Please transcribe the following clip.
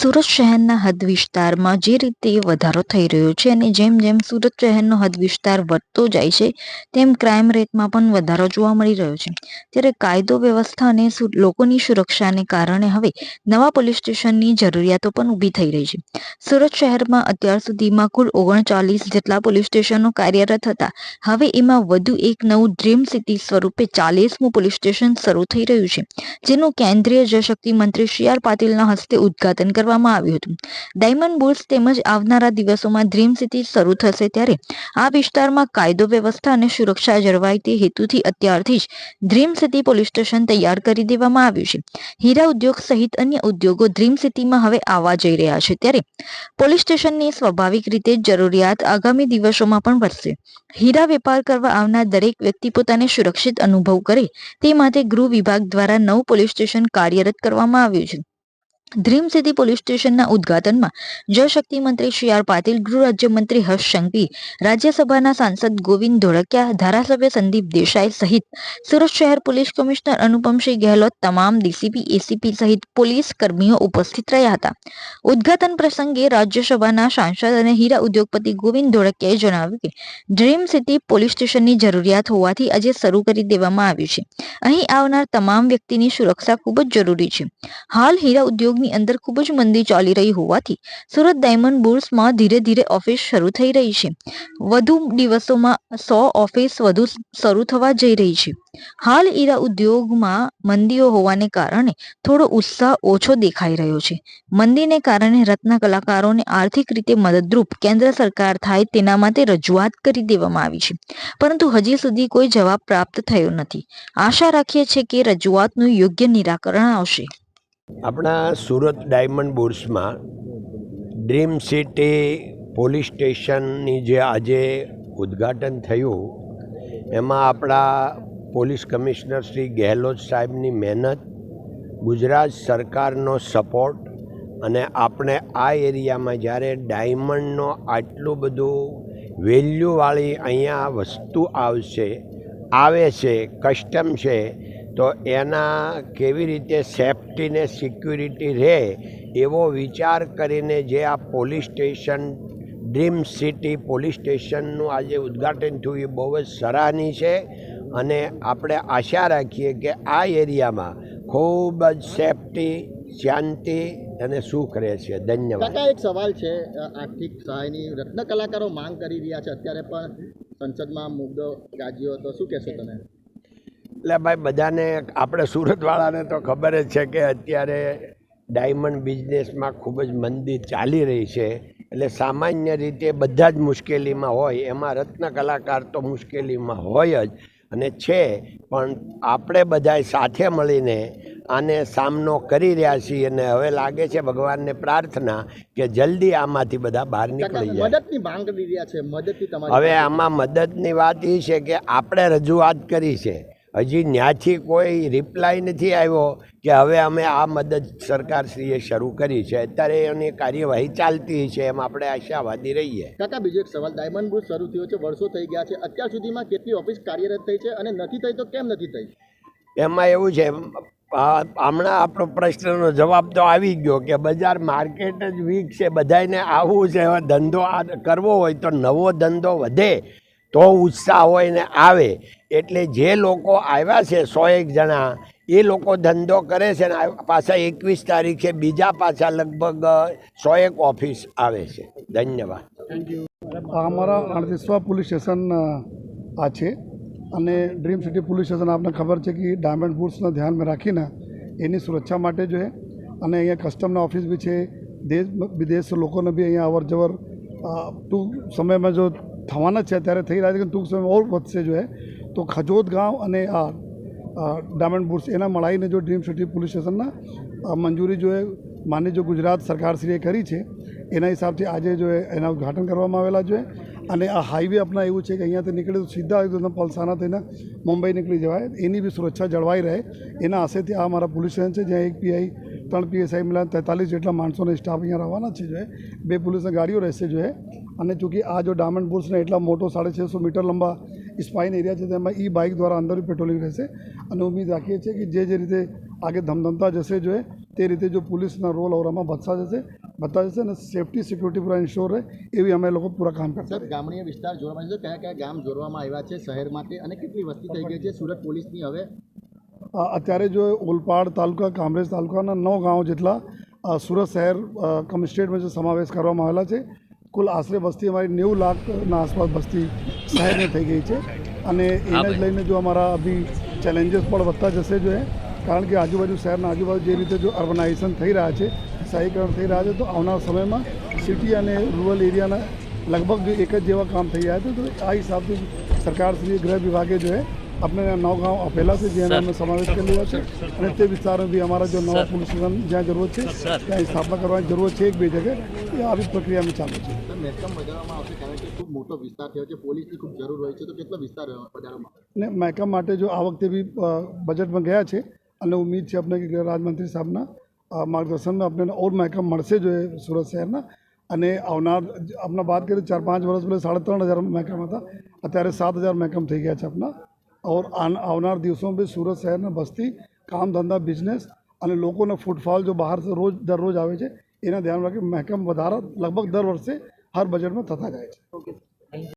સુરત શહેરના હદ વિસ્તારમાં જે રીતે વધારો થઈ રહ્યો છે અને જેમ જેમ સુરત શહેરનો હદ વિસ્તાર વધતો જાય છે, તેમ ક્રાઇમ રેટમાં પણ વધારો જોવા મળી રહ્યો છે. ત્યારે કાયદો વ્યવસ્થા અને લોકોની સુરક્ષાને કારણે હવે નવા પોલીસ સ્ટેશનની જરૂરિયાતો પણ ઊભી થઈ રહી છે. સુરત શહેરમાં અત્યાર સુધીમાં કુલ ઓગણચાલીસ જેટલા પોલીસ સ્ટેશનો કાર્યરત હતા. હવે એમાં વધુ એક નવું ડ્રીમ સિટી સ્વરૂપે ચાલીસમું પોલીસ સ્ટેશન શરૂ થઈ રહ્યું છે, જેનું કેન્દ્રીય જળશક્તિ મંત્રી સી આર પાટીલના હસ્તે ઉદ્ઘાટન કરવામાં આવ્યું હતું. ડાયમંડ બુલ્સ તેમજ આવનારા દિવસોમાં ડ્રીમ સિટી શરૂ થશે ત્યારે આ વિસ્તારમાં કાયદો વ્યવસ્થા અને સુરક્ષા જળવાય તે હેતુથી અત્યારથી જ ડ્રીમ સિટી પોલીસ સ્ટેશન તૈયાર કરી દેવામાં આવ્યું છે. હીરા ઉદ્યોગ સહિત અન્ય ઉદ્યોગો ડ્રીમ સિટીમાં હવે આવવા જઈ રહ્યા છે ત્યારે પોલીસ સ્ટેશનની સ્વાભાવિક રીતે જરૂરિયાત આગામી દિવસોમાં પણ વધશે. હીરા વેપાર કરવા આવનાર દરેક વ્યક્તિ પોતાને સુરક્ષિત અનુભવ કરે તે માટે ગૃહ વિભાગ દ્વારા નવ પોલીસ સ્ટેશન કાર્યરત કરવામાં આવ્યું છે. ડ્રીમ સિટી પોલીસ સ્ટેશનના ઉદ્ઘાટનમાં જળશક્તિ મંત્રી શ્રી આર પાટીલ ગૃહ રાજ્યમંત્રી હર્ષ સંઘવી, રાજ્યસભાના સાંસદ ગોવિંદ ધોળકિયા, ધારાસભ્ય સંદીપ દેસાઈ સહિત સુરત શહેર પોલીસ કમિશનર અનુપમસિંહ ગેહલોત તમામ ડીસીપી, એસીપી સહિત પોલીસ કર્મીઓ ઉપસ્થિત રહ્યા હતા. ઉદ્ઘાટન પ્રસંગે રાજ્યસભાના સાંસદ અને હીરા ઉદ્યોગપતિ ગોવિંદ ધોળકિયાએ જણાવ્યું કે ડ્રીમ સિટી પોલીસ સ્ટેશનની જરૂરિયાત હોવાથી આજે શરૂ કરી દેવામાં આવ્યું છે. અહીં આવનાર તમામ વ્યક્તિની સુરક્ષા ખૂબ જ જરૂરી છે. હાલ હીરા ઉદ્યોગની અંદર ખૂબ જ મંદી ચાલી રહી હોવાથી સુરત ડાયમંડ બુલ્સમાં ધીરે ધીરે ઓફિસ શરૂ થઈ રહી છે. વધુ દિવસોમાં સો ઓફિસ વધુ શરૂ થવા જઈ રહી છે. હાલ હીરા ઉદ્યોગમાં મંદીઓ હોવાને કારણે થોડો ઉત્સાહ ઓછો દેખાઈ રહ્યો છે. મંદીને કારણે રત્ન કલાકારોને આર્થિક રીતે મદદરૂપ કેન્દ્ર સરકાર થાય તેના માટે રજૂઆત કરી દેવામાં આવી છે. પરંતુ હજી સુધી કોઈ જવાબ પ્રાપ્ત થયો નથી. આશા રાખીએ છીએ કે રજૂઆતનું યોગ્ય નિરાકરણ આવશે. આપણા સુરત ડાયમંડ બુર્સમાં ડ્રીમ સિટી પોલીસ સ્ટેશનની જે આજે ઉદ્ઘાટન થયું, એમાં આપણા પોલીસ કમિશનર શ્રી ગેહલોત સાહેબની મહેનત, ગુજરાત સરકારનો સપોર્ટ અને આપણે આ એરિયામાં જ્યારે ડાયમંડનો આટલું બધું વેલ્યુવાળી અહીંયા વસ્તુ આવશે, આવે છે, કસ્ટમ છે તો એના કેવી રીતે સેફટી ને સિક્યુરિટી રહે એવો વિચાર કરીને જે આ police station dream city police સ્ટેશનનું આજે ઉદ્ઘાટન થયું, એ બહુ જ સરાહની છે. અને આપણે આશા રાખીએ કે આ એરિયામાં ખૂબ જ સેફટી શાંતિ અને સુખ રહેશે. ધન્યવાદ. કાકા, એક સવાલ છે. આર્થિક સહાયની રત્ન કલાકારો માંગ કરી રહ્યા છે. અત્યારે પણ સંસદમાં મુદ્દો ગાજ્યો હતો શું કહેશો તમે? એટલે ભાઈ બધાને આપણે સુરતવાળાને તો ખબર જ છે કે અત્યારે ડાયમંડ બિઝનેસમાં ખૂબ જ મંદી ચાલી રહી છે. એટલે સામાન્ય રીતે બધા જ મુશ્કેલીમાં હોય એમાં રત્ન કલાકાર તો મુશ્કેલીમાં હોય જ અને છે. પણ આપણે બધાએ સાથે મળીને આને સામનો કરી રહ્યા છીએ અને હવે લાગે છે ભગવાનને પ્રાર્થના કે જલ્દી આમાંથી બધા બહાર નીકળી જાય. મદદની માંગ કરી રહ્યા છે મદદની હવે આમાં મદદની વાત એ છે કે આપણે રજૂઆત કરી છે. હજી ન્યાથી કોઈ રિપ્લાય નથી આવ્યો કે હવે અમે આ મદદ સરકારશ્રીએ શરૂ કરી છે. અત્યારે એની કાર્યવાહી ચાલતી છે એમ આપણે આશાવાદી રહીએ. કાકા બીજો એક સવાલ. ડાયમંડ બ્રુજ શરૂ થયો છે વર્ષો થઈ ગયા છે. અત્યાર સુધીમાં કેટલી ઓફિસ કાર્યરત થઈ છે અને નથી થઈ તો કેમ નથી થઈ? એમાં એવું છે હમણાં આપણો પ્રશ્નનો જવાબ તો આવી ગયો કે બજાર માર્કેટ જ વીક છે બધાને આવવું છે ધંધો આ કરવો હોય તો નવો ધંધો વધે. તો ઉત્સાહ હોય ને આવે. એટલે જે લોકો આવ્યા છે, સો એક જણા, એ લોકો ધંધો કરે છે ને પાછા એકવીસ તારીખે બીજા પાછા લગભગ સો એક ઓફિસ આવે છે. ધન્યવાદ. અમારા અડતીસવા પોલીસ સ્ટેશન આ છે. અને ડ્રીમ સિટી પોલીસ સ્ટેશન, આપને ખબર છે કે ડાયમંડ બુટ્સને ધ્યાનમાં રાખીને એની સુરક્ષા માટે જોઈએ અને અહીંયા કસ્ટમના ઓફિસ બી છે. દેશ, વિદેશ લોકોને બી અહીંયા અવર જવર ટૂંક સમયમાં જો થવાના છે અત્યારે થઈ રહ્યા છે કે ટૂંક સમયમાં ઓર વધશે જો તો ખજોદ ગામ અને આ ડાયમંડ બુર્સ એના મળાઈને જો ડ્રીમ સિટી પોલીસ સ્ટેશનના મંજૂરી જો એ માની જો ગુજરાત સરકારશ્રીએ કરી છે, એના હિસાબથી આજે જો એના ઉદ્ઘાટન કરવામાં આવેલા છે અને આ હાઈવે આપણા એવું છે કે અહીંયાથી નીકળે તો સીધા એકદમ પલસાણા થઈને મુંબઈ નીકળી જવાય. એની બી સુરક્ષા જળવાઈ રહે. એના આશેથી આ અમારા પોલીસ સ્ટેશન છે, જ્યાં એક પીઆઈ ત્રણ પીએસઆઈ મળ્યા તેતાલીસ જેટલા માણસોને સ્ટાફ અહીંયા રહેવાના છે, જો એ. બે પોલીસની ગાડીઓ રહેશે, જો એ. અને ચૂંકि આ જો ડાયમંડ બુલ્સને એટલા મોટો સાડે છસો મીટર લંબા સ્પાઇન એરિયા છે, તેમાં ઈ બાઇક દ્વારા અંદર પેટ્રોલિંગ રહેશે અને ઉમ્મીદ રાખીએ છીએ કે જે જે રીતે આગે ધમધમતા જશે, જો તે રીતે જો પોલીસના રોલ ઓર આમાં વધતા જશે વધતા જશે અને સેફટી સિક્યુરિટી પૂરા ઇન્શ્યોર રહે, એવી અમે લોકો પૂરા કામ સાહેબ ગામડીય વિસ્તાર જોડવામાં કયા કયા ગામ જોડવામાં આવ્યા છે શહેર માટે અને કેટલી વસ્તી થઈ ગઈ છે, સુરત પોલીસની હવે અત્યારે જો ઓલપાડ તાલુકા કામરેજ તાલુકાના નવ ગાંવ જેટલા સુરત શહેર કમિસ્ટેટમાં કમ જે સમાવેશ કરવામાં આવેલા છે કુલ આશરે વસ્તી અમારી નેવું લાખના આસપાસ વસ્તી શહેરને થઈ ગઈ છે. અને એને જ લઈને જો અમારા અભી ચેલેન્જીસ પણ વધતા જશે જો એ કારણ કે આજુબાજુ શહેરના આજુબાજુ જે રીતે જો અર્બનાઇઝેશન થઈ રહ્યા છે શહેરીકરણ થઈ રહ્યા છે તો આવનાર સમયમાં સિટી અને રૂરલ એરિયાના લગભગ જો એક જ જેવા કામ થઈ રહ્યા છે તો આ હિસાબથી સરકાર શ્રી ગૃહ વિભાગે જો આપણે નવગાંવ પહેલાંથી જે અમે સમાવેશ કર્યો છે અને તે વિસ્તારમાં બી અમારા જો નવા પોલીસ સ્ટેશન જ્યાં જરૂર છે ત્યાં સ્થાપના કરવાની જરૂર છે એક બે જગ્યાએ એ આવી પ્રક્રિયા અમે ચાલુ છે ખૂબ મોટો વિસ્તાર થયો છે પોલીસની ખૂબ જરૂર હોય છે તો કેટલો વિસ્તાર ને મહેકમ માટે જો આ વખતે બી બજેટમાં ગયા છે અને ઉમ્મીદ છે આપણે કે રાજમંત્રી સાહેબના માર્ગદર્શનમાં આપણને ઓર મહેકમ મળશે જો સુરત શહેરના અને આવનાર આપણે વાત કરીએ ચાર પાંચ વર્ષ પહેલાં સાડા ત્રણ હજાર મહેકમ હતા અત્યારે સાત હજાર મહેકમ થઈ ગયા છે આપણા આન- આવનાર દિવસોમાં બી સુરત શહેરના વસ્તી કામ ધંધા બિઝનેસ અને લોકોનો ફૂટફોલ જો બહારથી રોજ દરરોજ આવે છે એના ધ્યાન રાખી મહેકમ વધારા લગભગ દર વર્ષે હર બજેટમાં થતા જાય છે